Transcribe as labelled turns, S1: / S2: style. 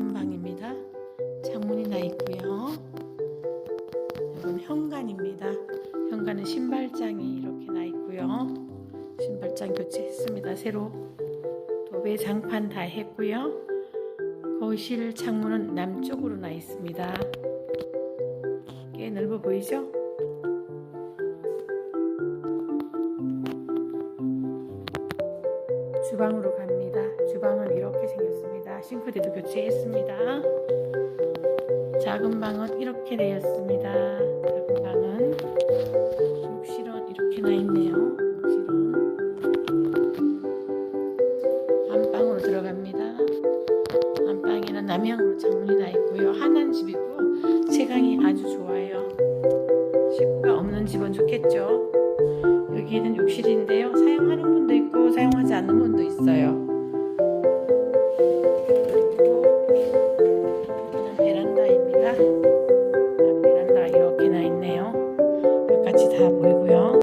S1: 작은 방입니다. 창문이 나 있고요. 이건 현관입니다. 현관은 신발장이 이렇게 나 있고요. 신발장 교체했습니다. 새로 도배 장판 다 했고요. 거실 창문은 남쪽으로 나 있습니다. 꽤 넓어 보이죠? 주방으로 갑니다. 싱크대도 교체했습니다. 작은 방은 이렇게 되었습니다. 작은 방은 욕실은 이렇게 나 있네요. 욕실은 안방으로 들어갑니다. 안방에는 남향으로 창문이 나 있고요. 한한 집이고 채광이 아주 좋아요. 식구가 없는 집은 좋겠죠. 여기는 욕실인데요. 사용하는 분도 있고 사용하지 않는 분도 있어요. 베란다입니다. 아, 베란다가 이렇게 나 있네요. 바깥이 다 보이고요.